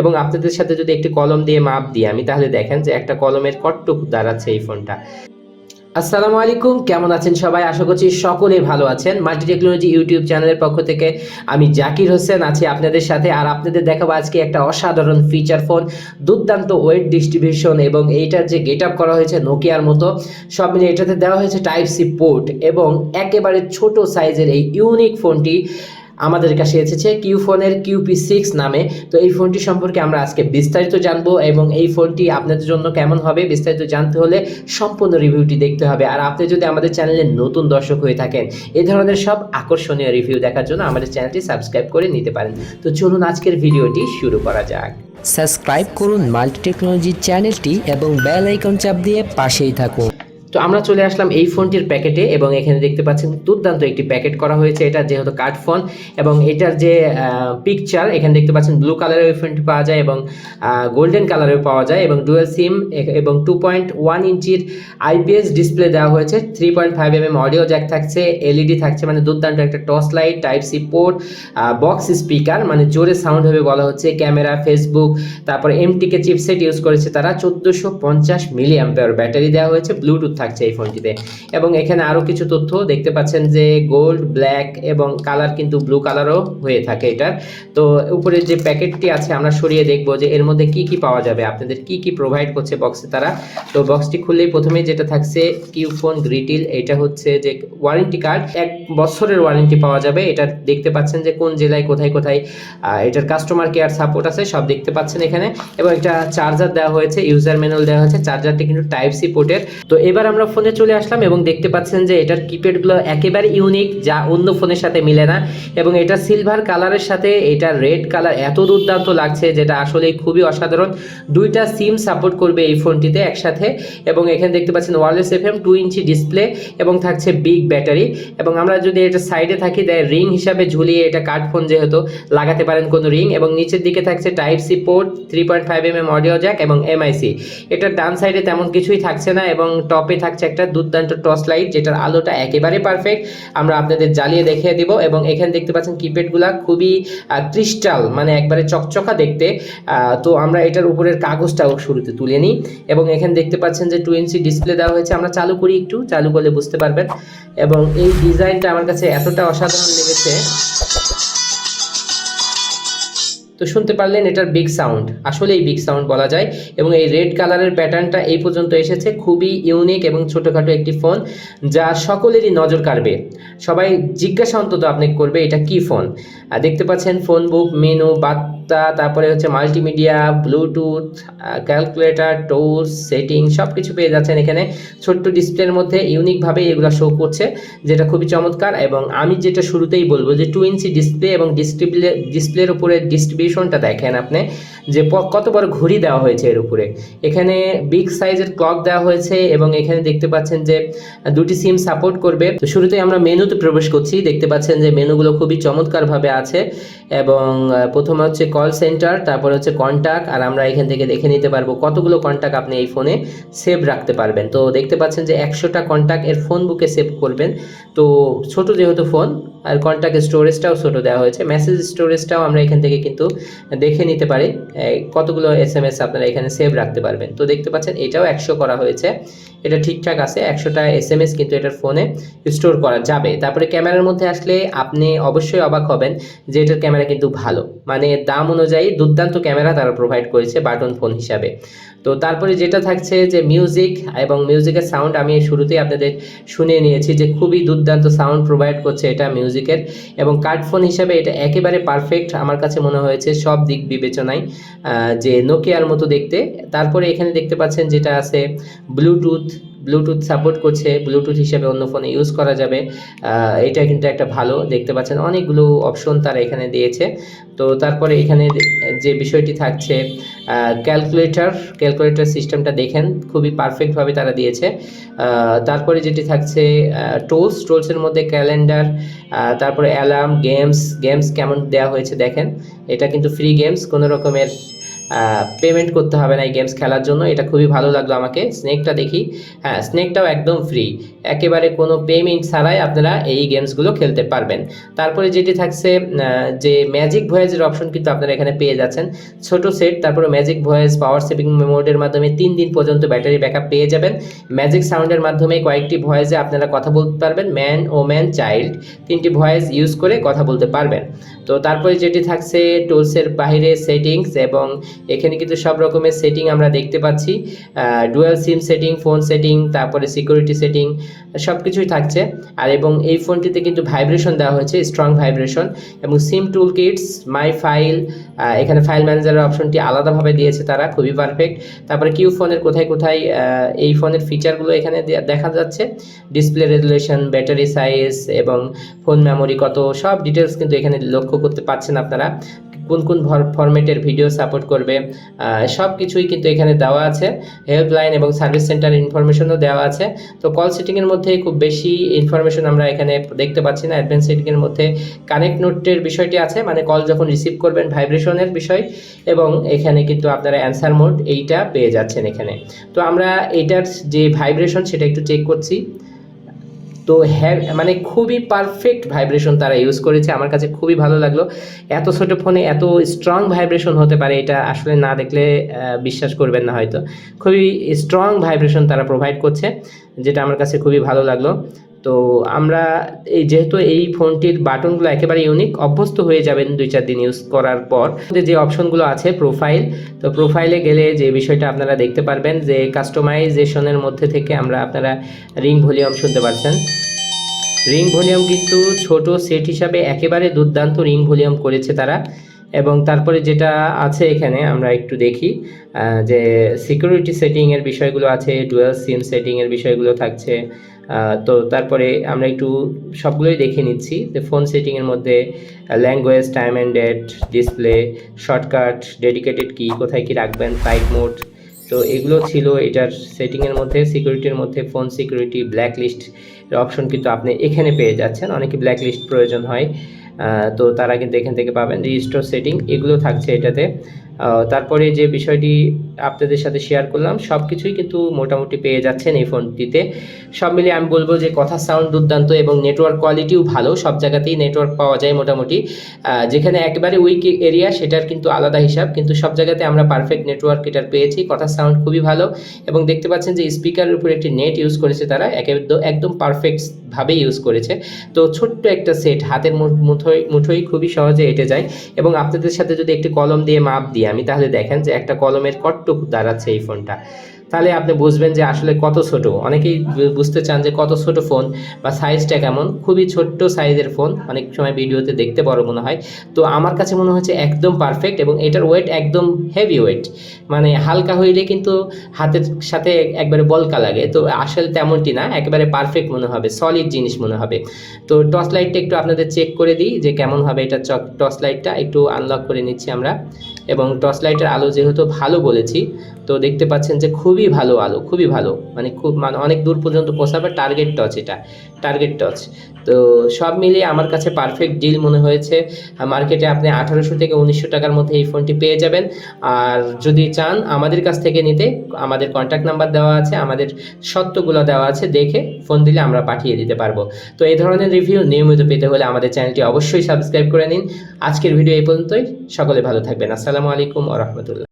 এবং আপনাদের সাথে যদি একটি কলম দিয়ে মাপ দিই আমি, তাহলে দেখেন যে একটা কলমের কটটুকু দাঁড়াচ্ছে এই ফোনটা। আসসালামু আলাইকুম, কেমন আছেন সবাই? আশা করছি সকলেই ভালো আছেন। মাল্টি টেকনোলজি ইউটিউব চ্যানেলের পক্ষ থেকে আমি জাকির হোসেন আছি আপনাদের সাথে, আর আপনাদের দেখাবো আজকে একটা অসাধারণ ফিচার ফোন দুর্দান্ত ওয়েট ডিস্ট্রিবিউশন এবং এইটার যে গেট আপ করা হয়েছে নোকিয়ার মতো, সব মিলে এটাতে দেওয়া হয়েছে টাইপ সি পোর্ট এবং একেবারে ছোট সাইজের এই ইউনিক ফোনটি আমাদের কাছে এসেছে কিউ ফোনের কিউপি সিক্স নামে। তো এই ফোনটি সম্পর্কে আমরা আজকে বিস্তারিত জানব এবং এই ফোনটি আপনাদের জন্য কেমন হবে বিস্তারিত জানতে হলে সম্পূর্ণ রিভিউটি দেখতে হবে। আর আপনি যদি আমাদের চ্যানেলে নতুন দর্শক হয়ে থাকেন এই ধরনের সব আকর্ষণীয় রিভিউ দেখার জন্য আমাদের চ্যানেলটি সাবস্ক্রাইব করে নিতে পারেন। তো চলুন আজকের ভিডিওটি শুরু করা যাক। সাবস্ক্রাইব করুন মাল্টি টেকনোলজি চ্যানেলটি এবং বেল আইকন চাপ দিয়ে পাশেই থাকুন। তো আমরা চলে আসলাম এই ফোনটির প্যাকেটে এবং এখানে দেখতে পাচ্ছেন দুর্দান্ত একটি প্যাকেট করা হয়েছে। এটা যেহেতু কার্ড ফোন এবং এটার যে পিকচার এখানে দেখতে পাচ্ছেন ব্লু কালারের ওই ফোনটি পাওয়া যায় এবং গোল্ডেন কালারের পাওয়া যায় এবং ডুয়েল সিম এবং টু পয়েন্ট ওয়ান ইঞ্চির আইপিএস ডিসপ্লে দেওয়া হয়েছে। Three point five M M audio jack থাকছে এলইডি থাকছে মানে দুর্দান্ত একটা torch light type C port box speaker মানে জোরে সাউন্ড হবে বলা হচ্ছে। ক্যামেরা ফেসবুক তারপরে এমটিকে চিপসেট ইউজ করেছে তারা। চোদ্দোশো পঞ্চাশ মিলি অ্যাম্পেয়ার ব্যাটারি দেওয়া হয়েছে ব্লুটুথ থাকছে এই ফোনটিতে। এবং এখানে আরও কিছু তথ্য দেখতে পাচ্ছেন যে গোল্ড ব্ল্যাক এবং কালার কিন্তু ব্লু কালারও হয়ে থাকে এটার। তো উপরে যে প্যাকেটটি আছে, আমরা সরিয়ে দেখব যে এর মধ্যে কি কি পাওয়া যাবে। আপনাদের কি কি প্রোভাইড করছে বক্সে তারা? তো বক্সটি খুললেই প্রথমে যেটা থাকছে কিউ ফোন গ্রিটিল এটা হচ্ছে যে ওয়ারেন্টি কার্ড এক বছরের ওয়ারেন্টি পাওয়া যাবে। এটা দেখতে পাচ্ছেন যে কোন জেলায়, কোথায় কোথায় এটার কাস্টমার কেয়ার সাপোর্ট আছে, সব দেখতে পাচ্ছেন এখানে। এবং একটা চার্জার দেওয়া হয়েছে ইউজার ম্যানুয়াল দেওয়া হয়েছে। চার্জারটি কিন্তু টাইপ সি পোর্টের তো এবার আমরা ফোনে চলে আসলাম এবং দেখতে পাচ্ছেন যে এটার কিপ্যাডগুলো একেবারে ইউনিক যা অন্য ফোনের সাথে মিলে না। এবং এটা সিলভার কালারের সাথে, এটা রেড কালার এত দুর্দান্ত লাগছে যেটা আসলে খুবই অসাধারণ। দুইটা সিম সাপোর্ট করবে এই ফোনটিতে একসাথে। এবং এখানে দেখতে পাচ্ছেন wireless F M two inch display এবং থাকছে বিগ ব্যাটারি এবং আমরা যদি এটা সাইডে থাকি দেয় রিং হিসাবে ঝুলিয়ে এটা কার্ড ফোন যেহেতু লাগাতে পারেন কোনো রিং এবং নিচের দিকে থাকছে type C port three point five M M audio jack এবং এমআইসি এটার ডান সাইডে তেমন কিছুই থাকছে না এবং টপে থাকছে একটা দুর্দান্ত টর্চ লাইট, যেটার আলোটা একেবারে পারফেক্ট আমরা আপনাদের জ্বালিয়ে দেখিয়ে দিব এবং এখানে দেখতে পাচ্ছেন কিপ্যাডগুলা খুবই ক্রিস্টাল মানে একবারে চকচকা দেখতে। তো আমরা এটার উপরের কাগজটাও শুরুতে তুলে নিই এবং এখানে দেখতে পাচ্ছেন যে টু ইঞ্চি ডিসপ্লে দেওয়া হয়েছে। আমরা চালু করি একটু, চালু করলে বুঝতে পারবেন। এবং এই ডিজাইনটা আমার কাছে এতটা অসাধারণ লেগেছে। তো শুনতে পারলেন এটার বিগ সাউন্ড আসলেই বিগ সাউন্ড বলা যায়। এবং এই রেড কালারের প্যাটার্নটা এই পর্যন্ত এসেছে। খুবই ইউনিক এবং ছোটোখাটো একটি ফোন যা সকলেরই নজর কাড়বে। সবাই জিজ্ঞাসা অন্তত আপনি করবে, এটা কি ফোন দেখতে পাচ্ছেন ফোন বুক মেনু বার্তা তারপরে হচ্ছে multimedia bluetooth calculator tools setting সব কিছু পেয়ে যাচ্ছেন এখানে। ছোট্ট ডিসপ্লের মধ্যে ইউনিকভাবে এগুলো শো করছে, যেটা খুবই চমৎকার। এবং আমি যেটা শুরুতেই বলব যে টু ইঞ্চি ডিসপ্লে এবং ডিসপ্লে ডিসপ্লের উপরে ডিস্ট্রিবিউশনটা দেখেন আপনি। যে প- কত বড় ঘড়ি দেওয়া হয়েছে এর উপরে। এখানে বিগ সাইজের ক্লক দেওয়া হয়েছে এবং এখানে দেখতে পাচ্ছেন যে দুটি সিম সাপোর্ট করবে। তো শুরুতেই আমরা মেনুতে প্রবেশ করছি। দেখতে পাচ্ছেন যে মেনুগুলো খুবই চমৎকারভাবে আছে এবং প্রথমে হচ্ছে কল সেন্টার তারপর হচ্ছে কন্ট্যাক্ট আর আমরা এখান থেকে দেখে নিতে পারব কতগুলো কন্ট্যাক্ট আপনি এই ফোনে সেভ রাখতে পারবেন। তো দেখতে পাচ্ছেন যে একশোটা কন্ট্যাক্ট এর ফোন বুকে সেভ করবেন। তো ছোট যেহেতু ফোন আর কন্ট্যাক্ট স্টোরেজটাও ছোট দেওয়া হয়েছে। মেসেজ স্টোরেজটাও আমরা এখান থেকে কিন্তু দেখে নিতে পারি। কতগুলো এস এম এস আপনারা এখানে সেভ রাখতে পারবেন। তো দেখতে পাচ্ছেন, এটাও একশো করা হয়েছে। এটা ঠিকঠাক আছে, একশোটা এস এম এস কিন্তু এটার ফোনে স্টোর করা যাবে। তারপরে ক্যামেরার মধ্যে আসলে আপনি অবশ্যই অবাক হবেন যে এটার ক্যামেরা কিন্তু ভালো। মানে দাম অনুযায়ী দুর্দান্ত ক্যামেরা তারা প্রোভাইড করেছে বাটন ফোন হিসাবে। তো তারপরে যেটা থাকছে যে মিউজিক এবং মিউজিকের সাউন্ড আমি শুরুতেই আপনাদের শুনে নিয়েছি যে খুবই দুর্দান্ত সাউন্ড প্রোভাইড করছে এটা মিউজিকের এবং কার্ড ফোন হিসাবে এটা একেবারে পারফেক্ট আমার কাছে মনে হয়েছে সব দিক বিবেচনায় যে নোকিয়ার মতো দেখতে। তারপরে এখানে দেখতে পাচ্ছেন যেটা আছে ব্লুটুথ ব্লুটুথ সাপোর্ট করছে ব্লুটুথ হিসেবে অন্য ফোনে ইউজ করা যাবে। এটা কিন্তু একটা ভালো, দেখতে পাচ্ছেন অনেকগুলো অপশন তারা এখানে দিয়েছে। তো তারপরে এখানে যে বিষয়টি থাকছে ক্যালকুলেটর ক্যালকুলেটর সিস্টেমটা দেখেন, খুবই পারফেক্টভাবে তারা দিয়েছে। তারপরে যেটি থাকছে টোলস টোলসের মধ্যে ক্যালেন্ডার তারপরে অ্যালার্ম গেমস গেমস কেমন দেওয়া হয়েছে দেখেন। এটা কিন্তু ফ্রি গেমস কোনো রকমের পেমেন্ট করতে হবে না এই গেমস খেলার জন্য। এটা খুবই ভালো লাগল আমাকে। স্নেকটা দেখি। হ্যাঁ স্নেকটাও একদম ফ্রি একেবারে কোনো পেমেন্ট ছাড়াই আপনারা এই গেমসগুলো খেলতে পারবেন। তারপরে যেটি থাকছে যে ম্যাজিক ভয়েসের অপশন কিন্তু আপনারা এখানে পেয়ে যাচ্ছেন। ছোট সেট তারপরে ম্যাজিক ভয়েস পাওয়ার সেভিং মোডের মাধ্যমে তিন দিন পর্যন্ত ব্যাটারি ব্যাকআপ পেয়ে যাবেন। ম্যাজিক সাউন্ডের মাধ্যমে কয়েকটি ভয়েসে আপনারা কথা বলতে পারবেন ম্যান ও ম্যান চাইল্ড তিনটি ভয়েস ইউজ করে কথা বলতে পারবেন। তো তারপরে যেটি থাকছে টুলসের বাইরে সেটিংস এবং এখানে কিন্তু সব রকমের সেটিং আমরা দেখতে পাচ্ছি। Dual SIM setting phone setting তারপরে সিকিউরিটি সেটিং সব কিছুই থাকছে। আর এবং এই ফোনটিতে কিন্তু ভাইব্রেশন দেওয়া হয়েছে স্ট্রং ভাইব্রেশন এবং SIM tool kits my file এখানে ফাইল ম্যানেজারের অপশনটি আলাদাভাবে দিয়েছে তারা, খুবই পারফেক্ট তারপরে কিউ ফোনের কোথায় কোথায় এই ফোনের ফিচারগুলো এখানে দেখা যাচ্ছে। ডিসপ্লে রেজুলেশন ব্যাটারি সাইজ এবং ফোন মেমোরি কত, সব ডিটেলস কিন্তু এখানে লক্ষ্য করতে পারছেন আপনারা। কোন কোন ফরম্যাটের ভিডিও সাপোর্ট করবে সব কিছুই কিন্তু এখানে দেওয়া আছে। হেল্পলাইন এবং সার্ভিস সেন্টার ইনফরমেশনও দেওয়া আছে। তো কল সেটিংয়ের মধ্যে খুব বেশি ইনফরমেশন আমরা এখানে দেখতে পাচ্ছি না। অ্যাডভান্স সেটিংয়ের মধ্যে কানেক্ট নোটের বিষয়টি আছে মানে কল যখন রিসিভ করবেন ভাইব্রেশনের বিষয় এবং এখানে কিন্তু আপনারা অ্যান্সার মোড এইটা পেয়ে যাচ্ছেন এখানে। তো আমরা এটার যে ভাইব্রেশন সেটা একটু চেক করছি। তো হ্যাঁ মানে খুবই পারফেক্ট ভাইব্রেশন তারা ইউজ করেছে। আমার কাছে খুবই ভালো লাগল। এত ছোটো ফোনে এত স্ট্রং ভাইব্রেশন হতে পারে, এটা আসলে না দেখলে বিশ্বাস করবেন না হয়তো। খুবই স্ট্রং ভাইব্রেশন তারা প্রোভাইড করছে, যেটা আমার কাছে খুবই ভালো লাগল। তো আমরা এই যেহেতু এই ফোনটির বাটনগুলো একেবারে ইউনিক অভ্যস্ত হয়ে যাবেন দুই চার দিন ইউজ করার পর। যে অপশনগুলো আছে প্রোফাইল তো প্রোফাইলে গেলে যে বিষয়টা আপনারা দেখতে পারবেন যে কাস্টমাইজেশনের মধ্যে থেকে আমরা আপনারা রিং ভলিউম শুনতে পারছেন রিং ভলিউম কিন্তু ছোট সেট হিসাবে একেবারে দুর্দান্ত রিং ভলিউম করেছে তারা। এবং তারপরে যেটা আছে এখানে, আমরা একটু দেখি যে সিকিউরিটি সেটিংয়ের বিষয়গুলো আছে ডুয়েল সিম সেটিংয়ের বিষয়গুলো থাকছে তো তারপরে আমরা একটু সবগুলোই দেখে নিচ্ছি, যে ফোন সেটিংয়ের মধ্যে language time and date display shortcut dedicated কি কোথায় কি রাখবেন ফ্লাইট মোড তো এগুলো ছিল এটার সেটিংয়ের মধ্যে সিকিউরিটির মধ্যে phone security black list option কিন্তু আপনি এখানে পেয়ে যাচ্ছেন, অনেকে ব্ল্যাক লিস্ট প্রয়োজন হয়। তো তারা কিন্তু এখান থেকে পাবেন যে স্টোর সেটিং এগুলো থাকছে এটাতে। তারপরে যে বিষয়টি আপনাদের সাথে শেয়ার করলাম সব কিছুই কিন্তু মোটামুটি পেয়ে যাচ্ছেন এই ফোনটিতে। সব মিলিয়ে আমি বলব যে কথা সাউন্ড দুর্দান্ত এবং নেটওয়ার্ক কোয়ালিটিও ভালো, সব জায়গাতেই নেটওয়ার্ক পাওয়া যায় মোটামুটি। যেখানে একেবারে উইক এরিয়া সেটার কিন্তু আলাদা হিসাব, কিন্তু সব জায়গাতে আমরা পারফেক্ট নেটওয়ার্ক এটার পেয়েছি। কথা সাউন্ড খুবই ভালো এবং দেখতে পাচ্ছেন যে স্পিকারের উপর একটি নেট ইউজ করেছে তারা একদম পারফেক্ট ভাবে ইউজ করেছে। তো ছোট্ট একটা সেট হাতের মুঠোয় মুঠোই খুবই সহজে এঁটে যায় এবং আপনাদের সাথে যদি একটি কলম দিয়ে মাপ দিই আমি তাহলে দেখেন যে একটা কলমের কটটুকু দাঁড়াচ্ছে এই ফোনটা। তাহলে আপনি বুঝবেন যে আসলে কত ছোট। অনেকেই বুঝতে চান যে কত ছোট ফোন বা সাইজটা কেমন। খুবই ছোট্ট সাইজের ফোন অনেক সময় ভিডিওতে দেখতে বড় মনে হয়। তো আমার কাছে মনে হচ্ছে একদম পারফেক্ট এবং এটার ওয়েট একদম হেভি ওয়েট মানে হালকা হইলে কিন্তু হাতের সাথে একবারে বলকা লাগে। তো আসলে তেমনটি না, একেবারে পারফেক্ট মনে হবে সলিড জিনিস মনে হবে। তো টর্চ লাইটটা একটু আপনাদের চেক করে দিই যে কেমন হবে এটা টর্চ লাইটটা একটু আনলক করে নিচ্ছি আমরা। এবং টর্চ লাইটের আলো যেহেতু ভালো বলেছি, তো দেখতে পাচ্ছেন যে খুবই ভালো আলো, খুবই ভালো। মানে খুব মানে অনেক দূর পর্যন্ত পৌঁছাবে টার্গেট টচ এটা টার্গেট টচ তো সব মিলিয়ে আমার কাছে পারফেক্ট ডিল মনে হয়েছে। মার্কেটে আপনি আঠারোশো থেকে উনিশশো টাকার মধ্যে এই ফোনটি পেয়ে যাবেন। আর যদি চান আমাদের কাছ থেকে নিতে, আমাদের কন্ট্যাক্ট নাম্বার দেওয়া আছে, আমাদের সত্যগুলো দেওয়া আছে, দেখে ফোন দিলে আমরা পাঠিয়ে দিতে পারব। তো এই ধরনের রিভিউ নিয়মিত পেতে হলে আমাদের চ্যানেলটি অবশ্যই সাবস্ক্রাইব করে নিন। আজকের ভিডিও এই পর্যন্তই। সকলে ভালো থাকবেন। আসসালামু আলাইকুম ও রহমতুল্লাহ।